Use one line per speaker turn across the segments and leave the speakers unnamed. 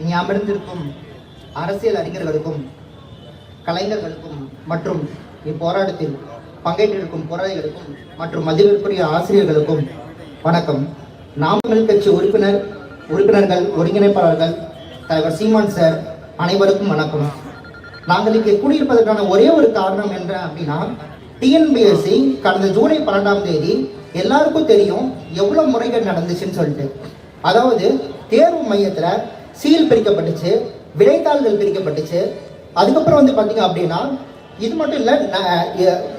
இங்கே அமர்ந்திருக்கும் அரசியல் அறிஞர்களுக்கும் கலைஞர்களுக்கும் மற்றும் இப்போராட்டத்தில் பங்கேற்றிருக்கும் போராளிகளுக்கும் மற்றும் மதிப்பிற்குரிய ஆசிரியர்களுக்கும் வணக்கம். நாமக்கல் கட்சி உறுப்பினர் உறுப்பினர்கள் ஒருங்கிணைப்பாளர்கள் தலைவர் சீமான் சார் அனைவருக்கும் வணக்கம். நாங்கள் இங்கே கூடியிருப்பதற்கான ஒரே ஒரு காரணம் என்ன அப்படின்னா டிஎன்பிஎஸ்சி கடந்த ஜூலை பன்னெண்டாம் தேதி எல்லாருக்கும் தெரியும் எவ்வளோ முறைகள் நடந்துச்சுன்னு சொல்லிட்டு. அதாவது தேர்வு மையத்தில் சீல் பிரிக்கப்பட்டுச்சு விடைத்தாள்கள் பிரிக்கப்பட்டுச்சு. அதுக்கப்புறம் வந்து பார்த்தீங்க அப்படின்னா இது மட்டும் இல்லை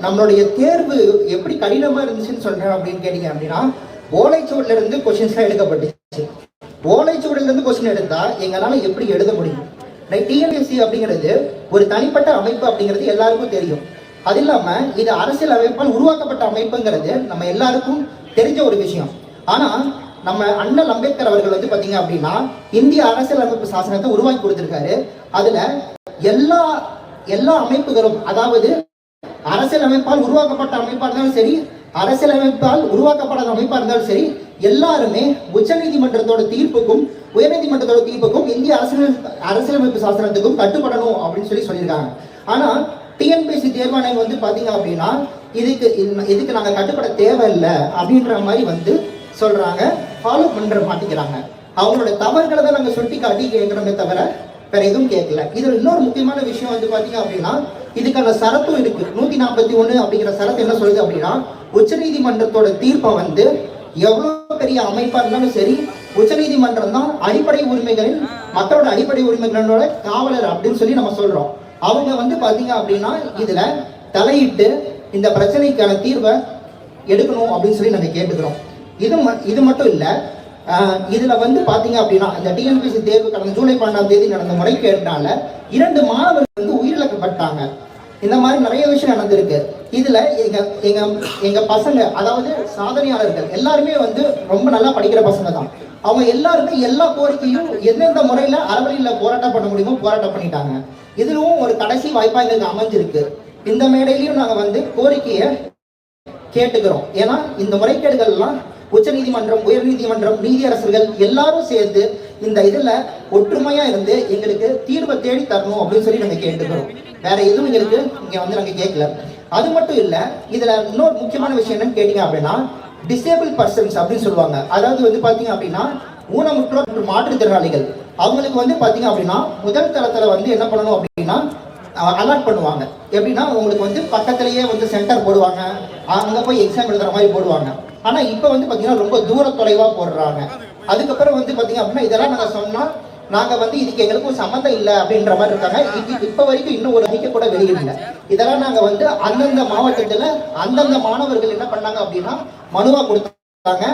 நம்மளுடைய தேர்வு எப்படி கடினமாக இருந்துச்சுன்னு சொல்கிறேன் அப்படின்னு கேட்டிங்க அப்படின்னா ஓலைச்சுவடில இருந்து கொஷின்ஸ்லாம் எடுக்கப்பட்டுச்சு. ஓலைச்சுவடிலிருந்து கொஷின் கொஸ்டின் எங்களால் எப்படி எழுத முடியும்? டிஎன்எஸ்சி அப்படிங்கிறது ஒரு தனிப்பட்ட அமைப்பு அப்படிங்கிறது எல்லாருக்கும் தெரியும். அது இல்லாமல் இது அரசியல் அமைப்பால் உருவாக்கப்பட்ட அமைப்புங்கிறது நம்ம எல்லாருக்கும் தெரிஞ்ச ஒரு விஷயம். ஆனால் நம்ம அண்ணல் அம்பேத்கர் அவர்கள் வந்து பார்த்தீங்க அப்படின்னா இந்திய அரசியல் அமைப்பு சாசனத்தை உருவாக்கி கொடுத்துருக்காரு. அதில் எல்லா எல்லா அமைப்புகளும் அதாவது அரசியல் அமைப்பால் உருவாக்கப்பட்ட அமைப்பாக இருந்தாலும் சரி அரசியல் அமைப்பால் உருவாக்கப்படாத அமைப்பாக இருந்தாலும் சரி எல்லாருமே உச்சநீதிமன்றத்தோட தீர்ப்புக்கும் உயர்நீதிமன்றத்தோட தீர்ப்புக்கும் இந்திய அரசியல் அரசியலமைப்பு சாசனத்துக்கும் கட்டுப்படணும் அப்படின்னு சொல்லி சொல்லியிருக்காங்க. ஆனால் டிஎன்பிஎஸ்சி தேர்வாணையம் வந்து பார்த்தீங்க அப்படின்னா இதுக்கு இதுக்கு நாங்கள் கட்டுப்பட தேவையில்லை அப்படின்ற மாதிரி வந்து சொல்கிறாங்க ஃபாலோ பண்ணுற மாட்டேங்கிறாங்க அவங்களோட தவறுகளை தான் நாங்கள் சுட்டி காட்டி கேட்குறோமே தவிர வேற எதுவும் கேட்கல. இதில் இன்னொரு முக்கியமான விஷயம் வந்து பார்த்தீங்க அப்படின்னா இதுக்கான சரத்தும் இருக்கு. நூற்றி நாற்பத்தி ஒன்று அப்படிங்கிற சரத்து என்ன சொல்லுது அப்படின்னா உச்சநீதிமன்றத்தோட தீர்ப்பை வந்து எவ்வளோ பெரிய அமைப்பாக இருந்தாலும் சரி உச்சநீதிமன்றம் தான் அடிப்படை உரிமைகளின் மக்களோட அடிப்படை உரிமைகளோட காவலர் அப்படின்னு சொல்லி நம்ம சொல்கிறோம் அவங்க வந்து பார்த்தீங்க அப்படின்னா இதில் தலையிட்டு இந்த பிரச்சனைக்கான தீர்வை எடுக்கணும் அப்படின்னு சொல்லி நாங்கள் கேட்டுக்கிறோம். இது இது மட்டும் இல்லை இதில் வந்து பார்த்தீங்க அப்படின்னா இந்த டிஎன்பிசி தேர்வு கடந்த ஜூலை பன்னெண்டாம் தேதி நடந்த முறைகேட்டினால இரண்டு மாணவர்கள் வந்து உயிரிழக்கப்பட்டாங்க. இந்த மாதிரி நிறைய விஷயம் நடந்திருக்கு. இதில் எங்கள் எங்கள் எங்கள் பசங்க அதாவது சாதனையாளர்கள் எல்லாருமே வந்து ரொம்ப நல்லா படிக்கிற பசங்க தான் அவங்க எல்லாருமே எல்லா கோரிக்கையும் எந்தெந்த முறையில் அறவழியில் போராட்டம் பண்ண முடியுமோ போராட்டம் பண்ணிட்டாங்க. இதுவும் ஒரு கடைசி வாய்ப்பாக எங்களுக்கு அமைஞ்சிருக்கு. இந்த மேடையிலையும் நாங்கள் வந்து கோரிக்கையை கேட்டுக்கிறோம். ஏன்னா இந்த முறைகேடுகள்லாம் உச்சநீதிமன்றம் உயர்நீதிமன்றம் நீதியரசர்கள் எல்லாரும் சேர்ந்து இந்த இதில் ஒற்றுமையாக இருந்து எங்களுக்கு தீர்வை தேடி தரணும் அப்படின்னு சொல்லி நாங்கள் கேட்டுக்கிறோம். வேற எதுவும் எங்களுக்கு இங்கே வந்து நாங்கள் கேட்கல அது மட்டும் இல்லை இதில் இன்னொரு முக்கியமான விஷயம் என்னன்னு கேட்டீங்க அப்படின்னா டிசேபிள் பர்சன்ஸ் அப்படின்னு சொல்லுவாங்க. அதாவது வந்து பார்த்தீங்க அப்படின்னா ஊனமுற்றோர் மற்றும் மாற்றுத்திறனாளிகள். அவங்களுக்கு வந்து பார்த்தீங்க அப்படின்னா முதல் தளத்தில் வந்து என்ன பண்ணணும் அப்படின்னா அலாட் பண்ணுவாங்க. எப்படின்னா உங்களுக்கு வந்து பக்கத்துலயே வந்து சென்டர் போடுவாங்க. அங்கே போய் எக்ஸாம் எழுதுற மாதிரி போடுவாங்க. ஆனால் இப்போ வந்து பார்த்தீங்கன்னா ரொம்ப தூர தொலைவாக போடுறாங்க. அதுக்கப்புறம் வந்து பார்த்தீங்க அப்படின்னா இதெல்லாம் நாங்கள் சொன்னால் நாங்கள் வந்து இதுக்கு எங்களுக்கும் சம்மந்தம் இல்லை அப்படின்ற மாதிரி இருக்காங்க. இப்போ வரைக்கும் இன்னும் ஒரு அறிக்கை கூட வெளியிடல இதெல்லாம் நாங்கள் வந்து அந்தந்த மாவட்டத்தில் அந்தந்த மாணவர்கள் என்ன பண்ணாங்க அப்படின்னா மனுவாக கொடுத்தாங்க.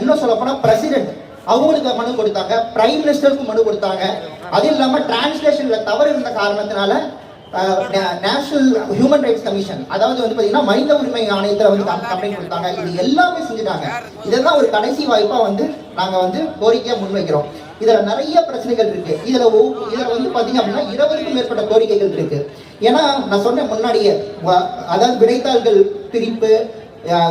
இன்னும் சொல்ல போனால் பிரசிடென்ட் அவங்களுக்கு மனு கொடுத்தாங்க. பிரைம் மினிஸ்டருக்கு மனு கொடுத்தாங்க. அது இல்லாமல் டிரான்ஸ்லேஷன்ல தவறு இருந்த காரணத்தினால நேஷனல் ஹியூமன் ரைட்ஸ் கமிஷன் அதாவது வந்து பார்த்தீங்கன்னா மனித உரிமை ஆணையத்தில் வந்து கம்ப்ளைண்ட் கொடுத்தாங்க. இது எல்லாமே செஞ்சுட்டாங்க. இதெல்லாம் ஒரு கடைசி வாய்ப்பாக வந்து நாங்கள் வந்து கோரிக்கையாக முன்வைக்கிறோம். இதில் நிறைய பிரச்சனைகள் இருக்கு. இதில் இதில் வந்து பார்த்தீங்க அப்படின்னா இருபதுக்கும் மேற்பட்ட கோரிக்கைகள் இருக்கு. ஏன்னா நான் சொன்னேன் முன்னாடியே அதாவது விடைத்தாள்கள் பிரிப்பு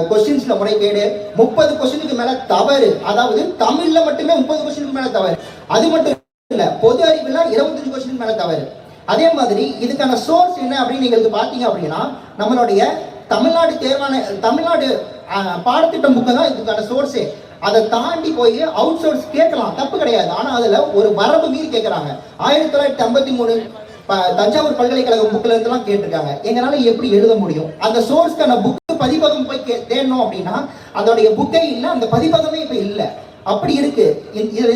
கொஸ்டின்ஸ்ல முறைகேடு முப்பது கொஸ்டினுக்கு மேல தவறு. அதாவது தமிழ்ல மட்டுமே முப்பது கொஸ்டினுக்கு மேல தவறு. அது மட்டும் இல்ல பொது அறிவுல இருபத்தஞ்சு கொஸ்டினுக்கு மேல தவறு. அதே மாதிரி இதுக்கான சோர்ஸ் என்ன அப்படின்னு நீங்க பாத்தீங்க அப்படின்னா நம்மளுடைய தமிழ்நாடு தேர்வான தமிழ்நாடு பாடத்திட்டம் புக்கு தான் இதுக்கான சோர்ஸே அதை தாண்டி போய் அவுட் சோர்ஸ் கேட்கலாம். தப்பு கிடையாது. ஆனா அதுல ஒரு வரம்பு மீறி கேட்கறாங்க ஆயிரத்தி தொள்ளாயிரத்தி ஐம்பத்தி மூணு தஞ்சாவூர் பல்கலைக்கழகம் புக்ல இருந்துலாம் கேட்டிருக்காங்க. எங்களால எப்படி எழுத முடியும்? அந்த சோர்ஸ்க்கான புக்கு பதிப்பகம் போய் தேடணும் அப்படின்னா அதோடைய புக்கே இல்லை அந்த பதிப்பகமே இப்ப இல்லை. அப்படி இருக்கு.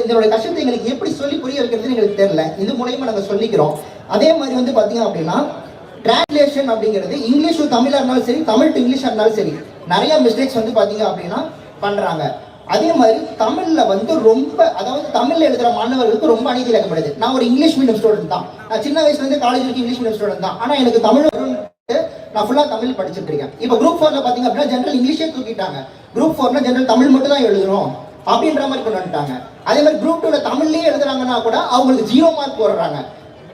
இதனுடைய கஷ்டத்தை எங்களுக்கு எப்படி சொல்லி புரிய வைக்கிறதுன்னு எங்களுக்கு தெரியல. இது மூலயமா நாங்கள் சொல்லிக்கிறோம். அதே மாதிரி வந்து பார்த்தீங்க அப்படின்னா டிரான்ஸ்லேஷன் அப்படிங்கிறது இங்கிலீஷ் டு தமிழாக இருந்தாலும் சரி தமிழ் டு இங்கிலீஷ் இருந்தாலும் சரி நிறைய மிஸ்டேக்ஸ் வந்து பார்த்தீங்க அப்படின்னா பண்ணுறாங்க அதே மாதிரி தமிழில் வந்து ரொம்ப அதாவது தமிழில் எழுதுகிற மாணவர்களுக்கு ரொம்ப அநீதி இழக்கப்படுது. நான் ஒரு இங்கிலீஷ் மீடியம் ஸ்டூடெண்ட் தான். நான் சின்ன வயசுலேருந்து காலேஜ் வரைக்கும் இங்கிலீஷ் மீடியம் ஸ்டூடெண்ட் தான். ஆனால் எனக்கு தமிழ் நான் ஃபுல்லாக தமிழ் படிச்சுட்டு இருக்கேன். இப்போ குரூப் ஃபோரில் பார்த்தீங்க அப்படின்னா ஜென்ரல் இங்கிலீஷே தூக்கிட்டாங்க. குரூப் ஃபோர்ல ஜென்ரல் தமிழ் மட்டும் தான் எழுதுறோம் அப்படின்ற மாதிரி கொண்டு வந்துட்டாங்க. அதே மாதிரி குரூப் டூல தமிழ்லேயே எழுதுறாங்கன்னா கூட அவங்களுக்கு ஜீரோ மார்க் போடுறாங்க.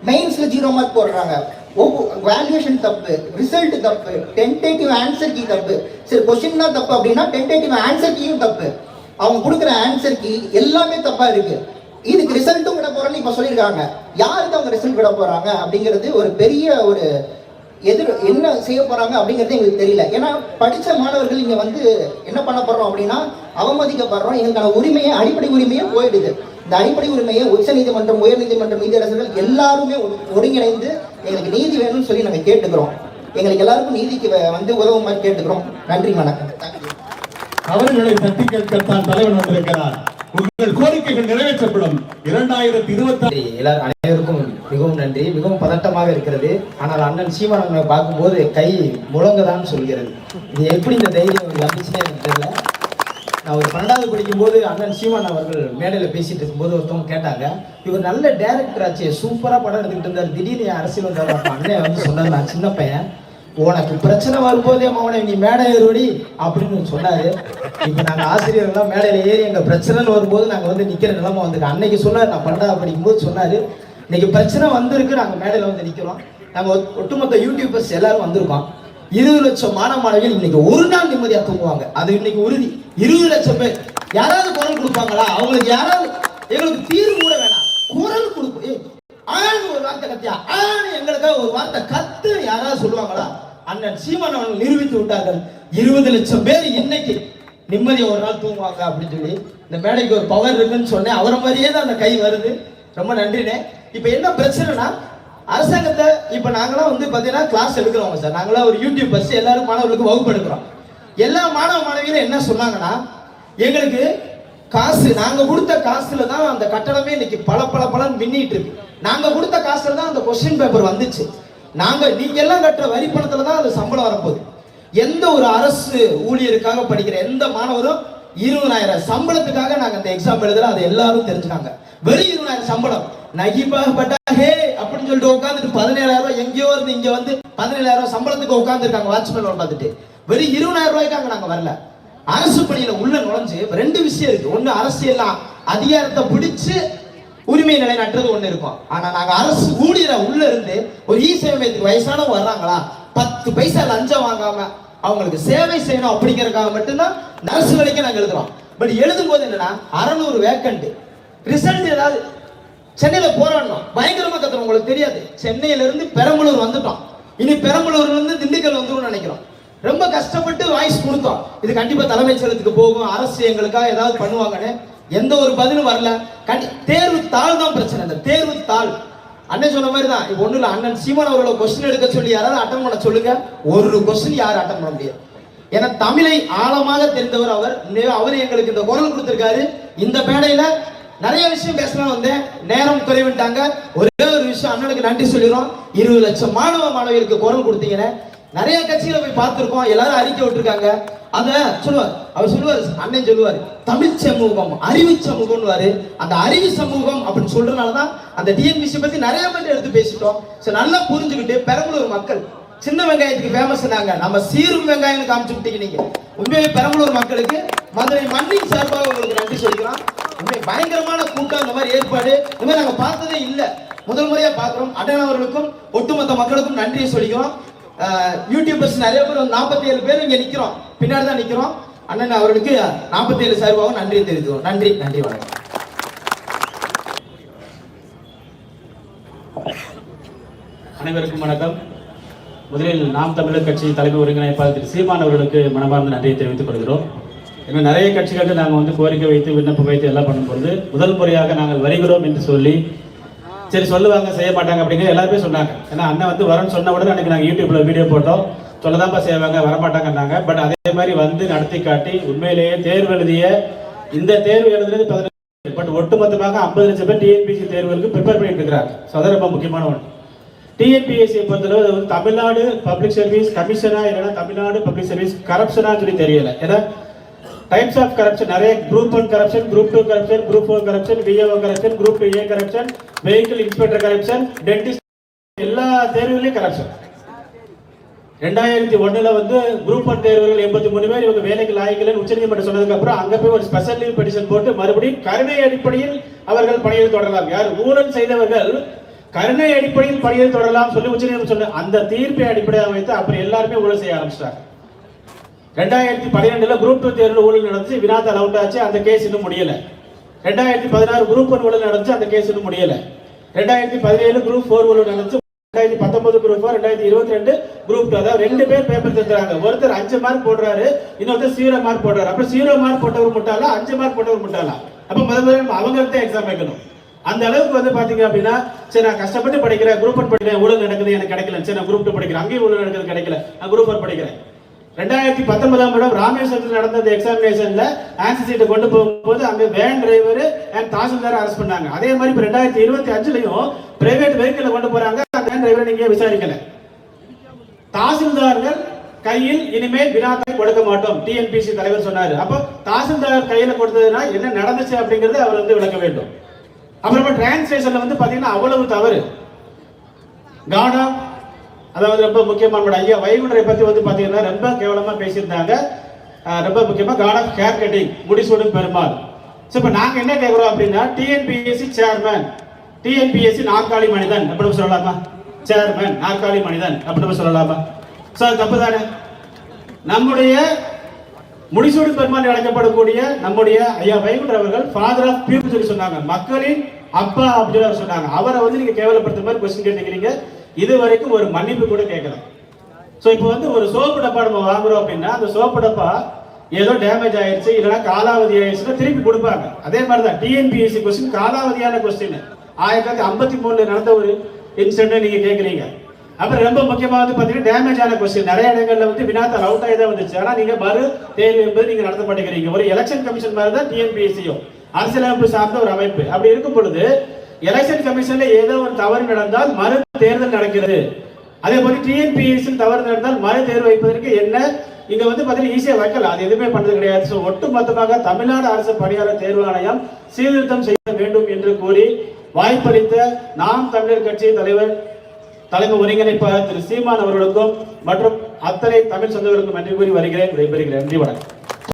மெயின்ஸில் ஜீரோ மார்க் போடுறாங்க. வேல்யூஷன் தப்பு ரிசல்ட் தப்பு டென்டேட்டிவ் ஆன்சர் கீ தப்பு. சரி கொஸ்டின் தான் தப்பு அப்படின்னா டென்டேட்டிவ் ஆன்சர் கீயும் தப்பு. அவங்க கொடுக்குற ஆன்சர் கீ எல்லாமே தப்பாக இருக்கு. இதுக்கு ரிசல்ட்டும் விட போகிறோம்னு இப்ப சொல்லியிருக்காங்க. யாருக்கு அவங்க ரிசல்ட் விட போறாங்க அப்படிங்கிறது ஒரு பெரிய ஒரு எதிர் என்ன செய்ய போறாங்க அப்படிங்கிறது எங்களுக்கு தெரியல. ஏன்னா படித்த மாணவர்கள் இங்க வந்து என்ன பண்ண போறோம் அப்படின்னா அவமதிக்கப்படுறோம். எங்களுக்கான உரிமையை அடிப்படை உரிமையே போயிடுது. இந்த அடிப்படை உரிமையை உச்ச நீதிமன்றம் உயர் நீதிமன்றம் நீதியரசர்கள் எல்லாருமே ஒருங்கிணைந்து எங்களுக்கு நீதி வேணும்னு சொல்லி நாங்க கேட்டுக்கிறோம். எங்களுக்கு எல்லாருக்கும் நீதிக்கு வந்து உதவுமாறு கேட்டுக்கிறோம். நன்றி வணக்கம்.
அவர்களை தட்டி கேட்கத்தான் தலைவன் வந்திருக்கிறார். உங்கள் கோரிக்கைகள் நிறைவேற்றப்படும். இரண்டாயிரத்தி இருபத்தி
எல்லாரும் அனைவருக்கும் மிகவும் நன்றி. மிகவும் பதட்டமாக இருக்கிறது. ஆனால் அண்ணன் சீமானவனை பார்க்கும்போது கை முழங்கதான் சொல்கிறது. இது எப்படி இந்த தைரியம் வந்துச்சுன்னே எனக்கு தெரியல. நான் ஒரு பன்னெண்டாவது படிக்கும்போது அண்ணன் சீமான் அவர்கள் மேடையில் பேசிட்டு இருக்கும்போது ஒருத்தவங்க கேட்டாங்க இவர் நல்ல டேரக்டர் ஆச்சு சூப்பராக படம் எடுத்துக்கிட்டு இருந்தார். திடீர்னு அரசியல் வந்தார். அப்போ அண்ணன் வந்து சொன்னார் நான் சின்ன பையன். உனக்கு பிரச்சனை வரும்போதே மவனை நீ மேடை ஏறுவடி. அப்படின்னு சொன்னாரு. இப்போ நாங்கள் ஆசிரியர்கள்லாம் மேடையில் ஏறி எங்கள் பிரச்சனைன்னு வரும்போது நாங்கள் வந்து நிற்கிற நிலமை வந்துருக்கு. அன்னைக்கு சொன்னார் நான் பன்னெண்டாவது படிக்கும்போது சொன்னார் இன்னைக்கு பிரச்சனை வந்திருக்கு நாங்கள் மேடையில் வந்து நிற்கிறோம் நாங்கள் ஒட்டுமொத்த யூடியூபர்ஸ் எல்லாரும் வந்திருக்கோம். இருபது லட்சம் மாணவ மாணவிகள் இன்னைக்கு ஒரு நாள் நிம்மதியா தூங்குவாங்க. அது இன்னைக்கு உறுதி. இருபது லட்சம் பேர் யாராவது குரல் கொடுப்பாங்களா? அவங்களுக்கு யாராவது எங்களுக்கு தீர்வு கூட வேணாம். குரல் கொடுப்போம். ஏய், ஆண் ஒரு வார்த்தை கத்தியா? ஆண் எங்களுக்காக ஒரு வார்த்தை கத்து யாராவது சொல்லுவாங்களா? அண்ணன் சீமான் அவர்கள் நிரூபித்து விட்டார்கள். இருபது லட்சம் பேர் இன்னைக்கு நிம்மதி ஒரு நாள் தூங்குவாங்க அப்படின்னு சொல்லி இந்த மேடைக்கு ஒரு பவர் இருக்குன்னு சொன்னேன். அவரை மாதிரியே தான் அந்த கை வருது. ரொம்ப நன்றிண்ணே. இப்போ என்ன பிரச்சனைனா அரசாங்கத்தை இப்போ நாங்களாம் வந்து பார்த்தீங்கன்னா கிளாஸ் எடுக்கிறோங்க சார் நாங்களாம் ஒரு யூடியூப் பஸ் எல்லாரும் மாணவர்களுக்கு வகுப்பு எடுக்கிறோம். எல்லா மாணவ மாணவிகளும் என்ன சொன்னாங்கன்னா எங்களுக்கு காசு நாங்க கொடுத்த காசுல தான் அந்த கட்டணமே இன்னைக்கு பல பல பலன் மின்னிட்டு இருக்கு. நாங்க கொடுத்த காசுல தான் அந்த கொஸ்டின் பேப்பர் வந்துச்சு. நாங்க நீங்க எல்லாம் கட்டுற வரி பணத்துல தான் அது சம்பளம் வரப்போகுது. எந்த ஒரு அரசு ஊழியருக்காக படிக்கிற எந்த மாணவரும் இருபதாயிரம் சம்பளத்துக்காக நாங்க அந்த எக்ஸாம் எழுதுறோம் அதை எல்லாரும் தெரிஞ்சுக்காங்க. வெறும் இருபதாயிரம் சம்பளம். நகிபாக ஹே! அப்படின்னு சொல்லிட்டு உட்காந்துட்டு பதினேழாயிரம் ரூபாய் எங்கேயோ இருந்து இங்க வந்து பதினேழாயிரம் ரூபாய் சம்பளத்துக்கு உட்காந்துருக்காங்க வாட்ச்மேன் உட்காந்துட்டு வெறும் இருபதாயிரம் ரூபாய்க்காக நாங்க வரல. அரசு பணியில உள்ள நுழைஞ்சு ரெண்டு விஷயம் இருக்கு. ஒண்ணு அரசியல் அதிகாரத்தை பிடிச்சு உரிமை நிலைநாட்டுறது ஒண்ணு இருக்கும். ஆனா நாங்க அரசு ஊழியரை உள்ள இருந்து ஒரு இ சேவை மையத்துக்கு வயசானவங்க வர்றாங்களா? பத்து பைசா லஞ்சம் வாங்காம அவங்களுக்கு சேவை செய்யணும் அப்படிங்கறதுக்காக மட்டும்தான் நர்ஸ் வேலைக்கு நாங்க எழுதுறோம். பட் எழுதும் போது என்னன்னா அறநூறு வேக்கண்ட் ரிசல்ட் ஏதாவது சென்னையில் போராடணும். பயங்கரமாக கத்துறோம். உங்களுக்கு தெரியாது. சென்னையிலேருந்து பெரம்பலூர் வந்துட்டோம். இனி பெரம்பலூர்லேருந்து திண்டுக்கல் வந்துடும் நினைக்கிறோம். ரொம்ப கஷ்டப்பட்டு வாய்ஸ் கொடுத்தோம். இது கண்டிப்பாக தலைமைச் செயலத்துக்கு போகும். அரசு எங்களுக்காக ஏதாவது பண்ணுவாங்கன்னு எந்த ஒரு பதிலும் வரல. கண்டி தேர்வு தாள் தான் பிரச்சனை. இந்த தேர்வு தாள். அண்ணன் சொன்ன மாதிரி தான். இப்போ ஒன்றும் இல்லை. அண்ணன் சீமான் அவர்களை கொஸ்டின் எடுக்க சொல்லி யாராவது அட்டன் பண்ண சொல்லுங்க. ஒரு கொஸ்டின் யாரும் அட்டன் பண்ண முடியாது. ஏன்னா தமிழை ஆழமாக தெரிந்தவர் அவர். அவர் எங்களுக்கு இந்த குரல் கொடுத்திருக்காரு. இந்த மேடையில நிறைய விஷயம் பேசலாம் வந்தேன். நேரம் குறைவிட்டாங்க. ஒரே ஒரு விஷயம் அண்ணனுக்கு நன்றி சொல்லிடுறோம். இருபது லட்சம் மாணவ மாணவிகளுக்கு குரல் கொடுத்தீங்கன்னு. நிறைய கட்சிகளை போய் பார்த்துருக்கோம். எல்லாரும் அறிக்கை விட்டுருக்காங்க. அத சொல்லுவார். அவர் சொல்லுவார் அண்ணன் சொல்லுவார் தமிழ் சமூகம் அறிவு சமூகம்னுவாரு. அந்த அறிவு சமூகம் அப்படின்னு சொல்றதுனால தான் அந்த டிஎன்பிசி பத்தி நிறைய பேர் எடுத்து பேசிட்டோம். சரி நல்லா புரிஞ்சுக்கிட்டு பெரம்பலூர் மக்கள் சின்ன வெங்காயத்துக்கு ஃபேமஸ் நாங்க. நம்ம சீரும் வெங்காயம் காமிச்சு விட்டீங்க நீங்க. உண்மையிலே பெரம்பலூர் மக்களுக்கு மதுரை மண்ணின் சார்பாக உங்களுக்கு நன்றி சொல்லிக்கிறோம். அப்படி பயங்கரமான கூட்டம் இந்த மாதிரி ஏற்பாடு. இந்த மாதிரி நாங்க பார்த்ததே இல்லை. முதல் முறையா பார்க்குறோம். அண்ணன் அவர்களுக்கும் ஒட்டுமொத்த மக்களுக்கும் நன்றியை சொல்லிக்கிறோம். யூடியூபர்ஸ் நிறைய பேர் நாற்பத்தி ஏழு பேர் இங்க நிக்கிறோம். பின்னாடி தான் நிக்கிறோம். அண்ணன் அவர்களுக்கு நாற்பத்தி ஏழு சார்பாகவும் நன்றியை தெரிவிக்கிறோம் நன்றி நன்றி வணக்கம்.
அனைவருக்கும் வணக்கம். முதலில் நாம் தமிழர் கட்சி தலைமை ஒருங்கிணைப்பாளர் திரு சீமான் அவர்களுக்கு மனமார்ந்த நன்றியை தெரிவித்துக் கொள்கிறோம். ஏன்னா நிறைய கட்சிகளுக்கு நாங்கள் வந்து கோரிக்கை வைத்து விண்ணப்பம் வைத்து எல்லாம் பண்ணும்போது முதல் முறையாக நாங்கள் வருகிறோம் என்று சொல்லி சரி சொல்லுவாங்க செய்ய மாட்டாங்க அப்படிங்கிற எல்லாருமே சொன்னாங்க. ஏன்னா அண்ணன் வந்து வரேன்னு சொன்ன உடனே அன்னைக்கு நாங்கள் யூடியூப்ல வீடியோ போட்டோம். சொல்லதான்ப்பா செய்வாங்க வரமாட்டாங்கன்னாங்க. பட் அதே மாதிரி வந்து நடத்தி காட்டி உண்மையிலேயே தேர்வு எழுதிய இந்த தேர்வு எழுதுறது பதினஞ்சு பட் ஒட்டுமொத்தமாக ஐம்பது லட்சம் பேர் டிஎன்பிசி தேர்வுகளுக்கு ப்ரிப்பேர் பண்ணிட்டு இருக்கிறாங்க. ஸோ அதான் ரொம்ப முக்கியமான ஒன்று டிஎன்பிஎஸ்சியை பொறுத்தளவு அது வந்து தமிழ்நாடு பப்ளிக் சர்வீஸ் கமிஷனா இல்லைன்னா தமிழ்நாடு பப்ளிக் சர்வீஸ் கரப்ஷனா சொல்லி தெரியல. ஏன்னா டைப்ஸ் ஆஃப் கரப்ஷன் நிறைய group one corruption group two corruption group four corruption VAO corruption group A corruption vehicle inspector corruption dentist எல்லா தேர்வுகளையும் கரப்ஷன் ரெண்டாயிரத்தி ஒன்றில் வந்து குரூப் ஒன் தேர்வுகள் எண்பத்தி மூணு பேர் இவங்க வேலைக்கு லாய்க்கலன்னு உச்சநீதிமன்றம் சொன்னதுக்கு அப்புறம் அங்க போய் ஒரு ஸ்பெஷல் லீவ் பெட்டிஷன் போட்டு மறுபடியும் கருணை அடிப்படையில் அவர்கள் பணியில் தொடரலாம். யார்? ஊழல் செய்தவர்கள் கருணை அடிப்படையில் பணியில் தொடரலாம் சொல்லி உச்சநீதிமன்றம் சொன்ன அந்த தீர்ப்பை அடிப்படையாக வைத்து அப்புறம் எல்லாருமே ஊழல் செய்ய ஆரம்பிச்சிட்டாங்க. ரெண்டாயிரத்தி பன்னிரெண்டுல குரூப் டூ தேர்வில் ஊழல் நடந்துச்சு. வினாத்தால் அவுட் ஆச்சு. அந்த கேஸ் இன்னும் முடியல. ரெண்டாயிரத்தி பதினாறு குரூப் ஒன் ஊழல் நடந்துச்சு. அந்த கேஸ் இன்னும் முடியல. ரெண்டாயிரத்தி பதினேழு குரூப் ஃபோர் ஊழல் நடந்துச்சு. ரெண்டாயிரத்தி பத்தொன்பது குரூப் ஃபோர் ரெண்டாயிரத்தி இருபத்தி ரெண்டு குரூப் டூ அதாவது ரெண்டு பேர் பேப்பர் தந்துறாங்க. ஒருத்தர் அஞ்சு மார்க் போடுறாரு இன்னொருத்தர் ஜீரோ மார்க் போடுறாரு. அப்ப ஜீரோ மார்க் போட்டவர் முட்டாளா? அஞ்சு மார்க் போட்டவர் முட்டாளா? அப்ப முதல்ல முதல்ல அவங்களுக்கு தான் எக்ஸாம் வைக்கணும். அந்த அளவுக்கு வந்து பாத்தீங்க அப்படின்னா சரி நான் கஷ்டப்பட்டு படிக்கிறேன் குரூப் ஒன் படிக்கிறேன் ஊழல் நடக்குது எனக்கு கிடைக்கல. சரி நான் குரூப் டூ படிக்கிறேன். அங்கேயும் ஊழல் நடக்குது கிடைக்கல. நான் குரூப் ஒன் படிக்கிறேன். ரெண்டாயிரத்தி பத்தொன்பதாம் வருடம் ராமேஸ்வரத்தில் நடந்த அந்த எக்ஸாமினேஷன்ல ஆன்சர் சீட்டை கொண்டு போகும்போது அங்க van driver and tahsildar arrest பண்ணாங்க. அதே மாதிரி இப்போ ரெண்டாயிரத்தி இருபத்தி அஞ்சுலையும் பிரைவேட் வெஹிக்கிள் கொண்டு போறாங்க. அந்த வேன் டிரைவரை நீங்க விசாரிக்கல? தாசில்தார்கள் கையில் இனிமேல் வினாத்தை கொடுக்க மாட்டோம். டிஎன்பிசி தலைவர் சொன்னாரு. அப்போ தாசில்தார் கையில கொடுத்ததுன்னா என்ன நடந்துச்சு அப்படிங்கறது அவர் வந்து விளக்க வேண்டும். அப்புறமா டிரான்ஸ்லேஷன்ல வந்து பாத்தீங்கன்னா அவ்வளவு தவறு. கானா அதாவது ரொம்ப முக்கியமான ஐயா வைகுண்டரை பத்தி வந்து பாத்தீங்கன்னா ரொம்ப கேவலமா பேசியிருந்தாங்க. ரொம்ப முக்கியமா god of hair cutting Mudisoodum Perumal. So இப்போ நாங்க என்ன கேட்குறோம் அப்படின்னா டிஎன்பிஎஸ்சி சேர்மேன் டிஎன்பிஎஸ்சி நாற்காலி மனிதன் அப்படின்னு சொல்லலாமா? சேர்மேன் நாற்காலி மனிதன் அப்படின்னு சொல்லலாமா? சார் தப்பு தானே நம்முடைய முடிசூடு பெருமாள் அழைக்கப்படக்கூடிய நம்முடைய ஐயா வைகுண்டர் அவர்கள் ஃபாதர் ஆஃப் பீப்புள் சொல்லி சொன்னாங்க. மக்களின் அப்பா அப்படின்னு சொன்னாங்க. அவரை வந்து நீங்க கேவலப்படுத்த மாதிரி கொஸ்டின் கேட்டுக்கிறீங்க இது வரைக்கும் ஒரு மன்னிப்பு கூட கேட்கல. ஸோ இப்போ வந்து ஒரு சோப்பு டப்பா நம்ம வாங்குறோம் அப்படின்னா அந்த சோப்பு டப்பா ஏதோ டேமேஜ் ஆயிடுச்சு இல்லைன்னா காலாவதி ஆயிடுச்சுன்னா திருப்பி கொடுப்பாங்க. அதே மாதிரி தான் டிஎன்பிஎஸ்சி கொஸ்டின் காலாவதியான கொஸ்டின் ஆயிரத்தி தொள்ளாயிரத்தி ஐம்பத்தி மூணுல நடந்த ஒரு இன்சிடென்ட் நீங்க கேட்குறீங்க அப்புறம் ரொம்ப முக்கியமாக வந்து பார்த்தீங்கன்னா டேமேஜ் ஆன கொஸ்டின் நிறைய இடங்களில் வந்து வினாத்தால் அவுட் ஆகி தான் வந்துச்சு. ஆனால் நீங்கள் மறு தேர்வு என்பது நீங்கள் நடத்தப்பட்டுக்கிறீங்க ஒரு எலெக்ஷன் கமிஷன் மாதிரி தான் டிஎன்பிஎஸ்சியும் அரசியலமைப்பு சார்ந்த ஒரு அமைப்பு. அப்படி இருக்கும் பொழுது எலெக்ஷன் கமிஷன்ல ஏதோ ஒரு தவறு நடந்தால் மறு தேர்தல் நடக்கிறது. அதே போல டிஎன்பிஎஸ்சி தவறு நடந்தால் மறு தேர்வு வைப்பதற்கு என்ன? இங்க வந்து பாத்தீங்கன்னா ஈஸியா வைக்கல அது எதுவுமே பண்ணது கிடையாது. ஸோ ஒட்டுமொத்தமாக தமிழ்நாடு அரசு பணியாளர் தேர்வு ஆணையம் சீர்திருத்தம் செய்ய வேண்டும் என்று கூறி வாய்ப்பளித்த நாம் தமிழர் கட்சி தலைவர் தலைமை ஒருங்கிணைப்பாளர் திரு சீமான் அவர்களுக்கும் மற்றும் அத்தனை தமிழ் சொந்தங்களுக்கும் நன்றி கூறி வருகிறேன். விடைபெறுகிறேன். நன்றி வணக்கம்.